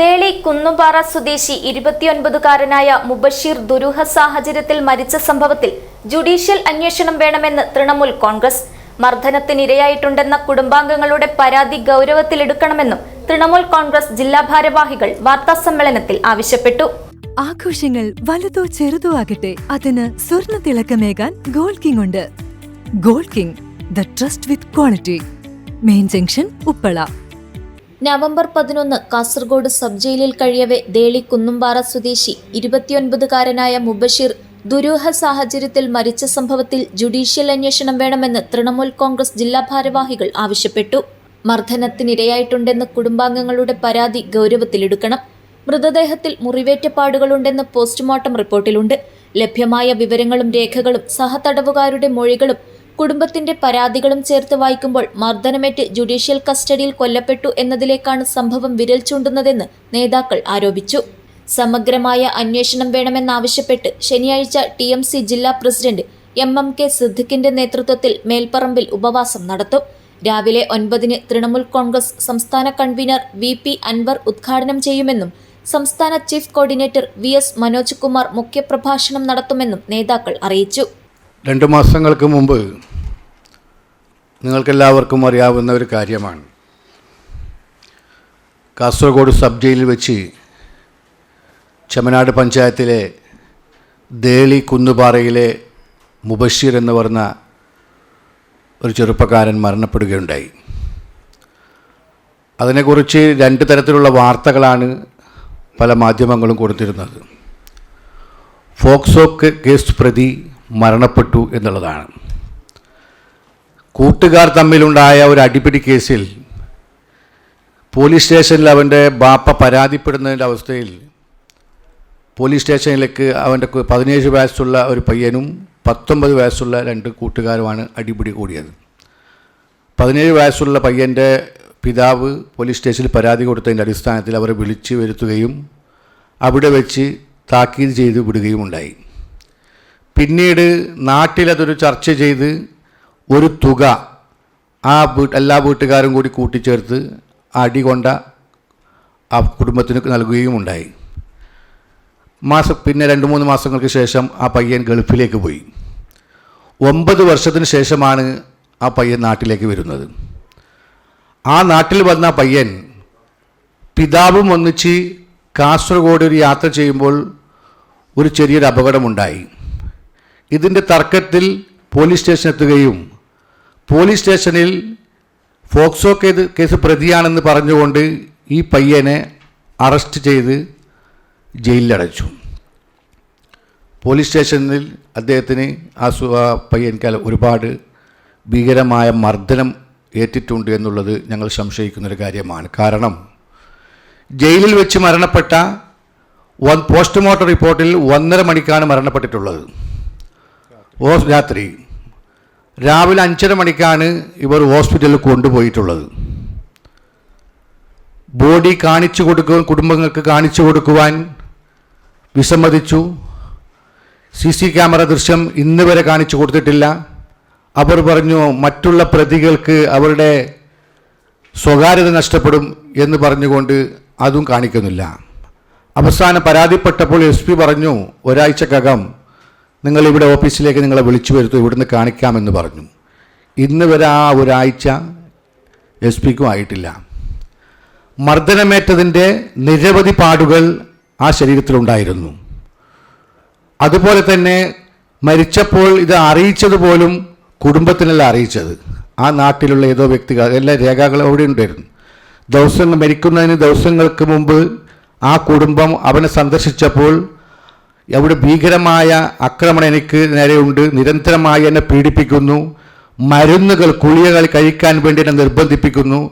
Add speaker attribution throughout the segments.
Speaker 1: ദേളി കുന്നുപാറ സ്വദേശി ഇരുപത്തിയൊൻപതുകാരനായ മുബഷീർ ദുരൂഹ സാഹചര്യത്തിൽ മരിച്ച സംഭവത്തിൽ ജുഡീഷ്യൽ അന്വേഷണം വേണമെന്ന് തൃണമൂൽ കോൺഗ്രസ്. മർദ്ദനത്തിനിരയായിട്ടുണ്ടെന്ന കുടുംബാംഗങ്ങളുടെ പരാതി ഗൗരവത്തിലെടുക്കണമെന്നും തൃണമൂൽ കോൺഗ്രസ് ജില്ലാ ഭാരവാഹികൾ വാർത്താസമ്മേളനത്തിൽ ആവശ്യപ്പെട്ടു.
Speaker 2: ആഘോഷങ്ങൾ വലുതോ ചെറുതോ ആകട്ടെ അതിന് സ്വർണ തിളക്കമേകാൻ ഗോൾഡ് കിങ് ഉണ്ട്. Gold King the trust with quality. Main junction Uppala.
Speaker 1: November പതിനൊന്ന് കാസർഗോഡ് സബ് ജയിലിൽ കഴിയവെ ദേളി കുന്നുംപാറ സ്വദേശി ഇരുപത്തിയൊൻപതുകാരനായ മുബഷീർ ദുരൂഹ സാഹചര്യത്തിൽ മരിച്ച സംഭവത്തിൽ ജുഡീഷ്യൽ അന്വേഷണം വേണമെന്ന് തൃണമൂൽ കോൺഗ്രസ് ജില്ലാ ഭാരവാഹികൾ ആവശ്യപ്പെട്ടു. മർദ്ദനത്തിനിരയായിട്ടുണ്ടെന്ന് കുടുംബാംഗങ്ങളുടെ പരാതി ഗൗരവത്തിലെടുക്കണം. മൃതദേഹത്തിൽ മുറിവേറ്റ പാടുകളുണ്ടെന്ന് പോസ്റ്റ്മോർട്ടം റിപ്പോർട്ടിലുണ്ട്. ലഭ്യമായ വിവരങ്ങളും രേഖകളും സഹതടവുകാരുടെ മൊഴികളും കുടുംബത്തിന്റെ പരാതികളും ചേർത്ത് വായിക്കുമ്പോൾ മർദ്ദനമേറ്റ് ജുഡീഷ്യൽ കസ്റ്റഡിയിൽ കൊല്ലപ്പെട്ടു എന്നതിലേക്കാണ് സംഭവം വിരൽ ചൂണ്ടുന്നതെന്ന് നേതാക്കൾ ആരോപിച്ചു. സമഗ്രമായ അന്വേഷണം വേണമെന്നാവശ്യപ്പെട്ട് ശനിയാഴ്ച ടി എം സി ജില്ലാ പ്രസിഡന്റ് എം എം കെ സിദ്ദിഖിന്റെ നേതൃത്വത്തിൽ മേൽപ്പറമ്പിൽ ഉപവാസം നടത്തും. രാവിലെ ഒൻപതിന് തൃണമൂൽ കോൺഗ്രസ് സംസ്ഥാന കൺവീനർ വി പി അൻവർ ഉദ്ഘാടനം ചെയ്യുമെന്നും സംസ്ഥാന chief coordinator V S Manoj Kumar മുഖ്യപ്രഭാഷണം നടത്തുമെന്നും നേതാക്കൾ അറിയിച്ചു.
Speaker 3: രണ്ട് മാസങ്ങൾക്ക് മുമ്പ് നിങ്ങൾക്കെല്ലാവർക്കും അറിയാവുന്ന ഒരു കാര്യമാണ്. കാസർഗോഡ് സബ് ജയിലിൽ വെച്ച് ചെമനാട് പഞ്ചായത്തിലെ ദേളി കുന്നുപാറയിലെ മുബഷീർ എന്ന് പറഞ്ഞ ഒരു ചെറുപ്പക്കാരൻ മരണപ്പെടുകയുണ്ടായി. അതിനെക്കുറിച്ച് രണ്ട് തരത്തിലുള്ള വാർത്തകളാണ് പല മാധ്യമങ്ങളും കൊടുത്തിരുന്നത്. ഫോക്സോ കേസ് പ്രതി മരണപ്പെട്ടു എന്നുള്ളതാണ്. കൂട്ടുകാർ തമ്മിലുണ്ടായ ഒരു അടിപിടി കേസിൽ പോലീസ് സ്റ്റേഷനിൽ അവന്റെ ബാപ്പ പരാതിപ്പെടുന്നതിന്റെ അവസ്ഥയിൽ പോലീസ് സ്റ്റേഷനിലേക്ക് അവന്റെ പതിനേഴ് വയസ്സുള്ള ഒരു പയ്യനും പത്തൊമ്പത് വയസ്സുള്ള രണ്ട് കൂട്ടുകാരുമാണ് അടിപിടി കൂടിയത്. പതിനേഴ് വയസ്സുള്ള പയ്യന്റെ പിതാവ് പോലീസ് സ്റ്റേഷനിൽ പരാതി കൊടുത്തതിന്റെ അടിസ്ഥാനത്തിൽ അവരെ വിളിച്ചു വരുത്തുകയും അവിടെ വെച്ച് താക്കീത് ചെയ്ത് വിടുകയും ഉണ്ടായി പിന്നീട് നാട്ടിലതൊരു ചർച്ച ചെയ്ത് ഒരു തുക ആ എല്ലാ വീട്ടുകാരും കൂടി കൂട്ടിച്ചേർത്ത് അടി കൊണ്ട ആ കുടുംബത്തിന് നൽകുകയും ഉണ്ടായി. മാസം പിന്നെ രണ്ട് മൂന്ന് മാസങ്ങൾക്ക് ശേഷം ആ പയ്യൻ ഗൾഫിലേക്ക് പോയി. ഒമ്പത് വർഷത്തിന് ശേഷമാണ് ആ പയ്യൻ നാട്ടിലേക്ക് വരുന്നത്. ആ നാട്ടിൽ വന്ന പയ്യൻ പിതാവും ഒന്നിച്ച് കാസർഗോഡ് ഒരു യാത്ര ചെയ്യുമ്പോൾ ഒരു ചെറിയൊരു അപകടമുണ്ടായി. ഇതിന്റെ തർക്കത്തിൽ പോലീസ് സ്റ്റേഷൻ എത്തുകയും പോലീസ് സ്റ്റേഷനിൽ ഫോക്സോ കേസ് കേസ് പ്രതിയാണെന്ന് പറഞ്ഞുകൊണ്ട് ഈ പയ്യനെ അറസ്റ്റ് ചെയ്ത് ജയിലിലടച്ചു. പോലീസ് സ്റ്റേഷനിൽ അദ്ദേഹത്തിന് ആ സു ആ പയ്യൻക്ക് ഒരുപാട് ഭീകരമായ മർദ്ദനം ഏറ്റിട്ടുണ്ട് എന്നുള്ളത് ഞങ്ങൾ സംശയിക്കുന്നൊരു കാര്യമാണ്. കാരണം ജയിലിൽ വെച്ച് മരണപ്പെട്ട വൺ പോസ്റ്റ്മോർട്ടം റിപ്പോർട്ടിൽ ഒന്നര മണിക്കാണ് മരണപ്പെട്ടിട്ടുള്ളത്. രാത്രി. രാവിലെ അഞ്ചര മണിക്കാണ് ഇവർ ഹോസ്പിറ്റലിൽ കൊണ്ടുപോയിട്ടുള്ളത്. ബോഡി കാണിച്ചു കൊടുക്കുവാൻ കുടുംബങ്ങൾക്ക് കാണിച്ചു കൊടുക്കുവാൻ വിസമ്മതിച്ചു. സി സി ക്യാമറ ദൃശ്യം ഇന്ന് വരെ കാണിച്ചു കൊടുത്തിട്ടില്ല. അവർ പറഞ്ഞു മറ്റുള്ള പ്രതികൾക്ക് അവരുടെ സ്വകാര്യത നഷ്ടപ്പെടും എന്ന് പറഞ്ഞുകൊണ്ട് അതും കാണിക്കുന്നില്ല. അവസാനം പരാതിപ്പെട്ടപ്പോൾ എസ് പി പറഞ്ഞു ഒരാഴ്ചക്കകം നിങ്ങൾ ഇവിടെ ഓഫീസിലേക്ക് നിങ്ങളെ വിളിച്ചു വരുത്തു ഇവിടുന്ന് കാണിക്കാമെന്ന് പറഞ്ഞു. ഇന്ന് വരെ ആ ഒരാഴ്ച എസ് പിക്കും ആയിട്ടില്ല. മർദ്ദനമേറ്റതിന്റെ നിരവധി പാടുകൾ ആ ശരീരത്തിലുണ്ടായിരുന്നു. അതുപോലെ തന്നെ മരിച്ചപ്പോൾ ഇത് അറിയിച്ചത് പോലും കുടുംബത്തിനല്ല അറിയിച്ചത്. ആ നാട്ടിലുള്ള ഏതോ വ്യക്തികൾ എല്ലാ രേഖകളും അവിടെ ഉണ്ടായിരുന്നു. ദിവസങ്ങൾ മരിക്കുന്നതിന് ദിവസങ്ങൾക്ക് മുമ്പ് ആ കുടുംബം അവനെ സന്ദർശിച്ചപ്പോൾ അവിടെ ഭീകരമായ ആക്രമണം എനിക്ക് നേരെയുണ്ട്. നിരന്തരമായി എന്നെ പീഡിപ്പിക്കുന്നു. മരുന്നുകൾ കുളികകൾ കഴിക്കാൻ വേണ്ടി എന്നെ നിർബന്ധിപ്പിക്കുന്നു.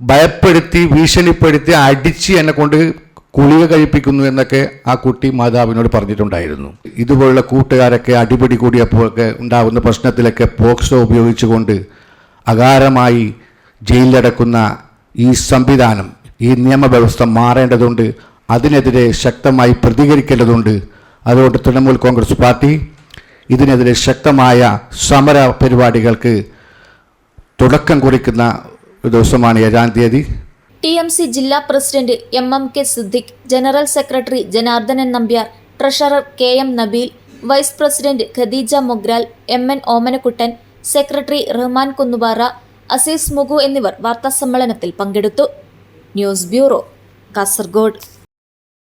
Speaker 3: ഭയപ്പെടുത്തി ഭീഷണിപ്പെടുത്തി അടിച്ച് എന്നെ കൊണ്ട് കുളിക കഴിപ്പിക്കുന്നു എന്നൊക്കെ ആ കുട്ടി മാതാവിനോട് പറഞ്ഞിട്ടുണ്ടായിരുന്നു. ഇതുപോലുള്ള കൂട്ടുകാരൊക്കെ അടിപിടി കൂടിയപ്പോഴൊക്കെ ഉണ്ടാകുന്ന പ്രശ്നത്തിലൊക്കെ പോക്സോ ഉപയോഗിച്ചുകൊണ്ട് അകാരമായി ജയിലിലടക്കുന്ന ഈ സംവിധാനം ഈ നിയമവ്യവസ്ഥ മാറേണ്ടതുണ്ട്. അതിനെതിരെ ശക്തമായി പ്രതികരിക്കേണ്ടതുണ്ട്. അതുകൊണ്ട് തൃണമൂൽ കോൺഗ്രസ് പാർട്ടി ഇതിനെതിരെ ശക്തമായ സമര പരിപാടികൾക്ക് തുടക്കം കുറിക്കുന്ന ദിവസമാണ് ഏഴാം തീയതി.
Speaker 1: ടി എം സി ജില്ലാ president M M K Siddique general secretary Janardhanan Nambiar treasurer K M Nabeel vice president Khadeeja Mogral M N Omanakuttan secretary Rahman Kunnupara Azeez Mugu എന്നിവർ വാർത്താസമ്മേളനത്തിൽ പങ്കെടുത്തു. News bureau Kasaragod.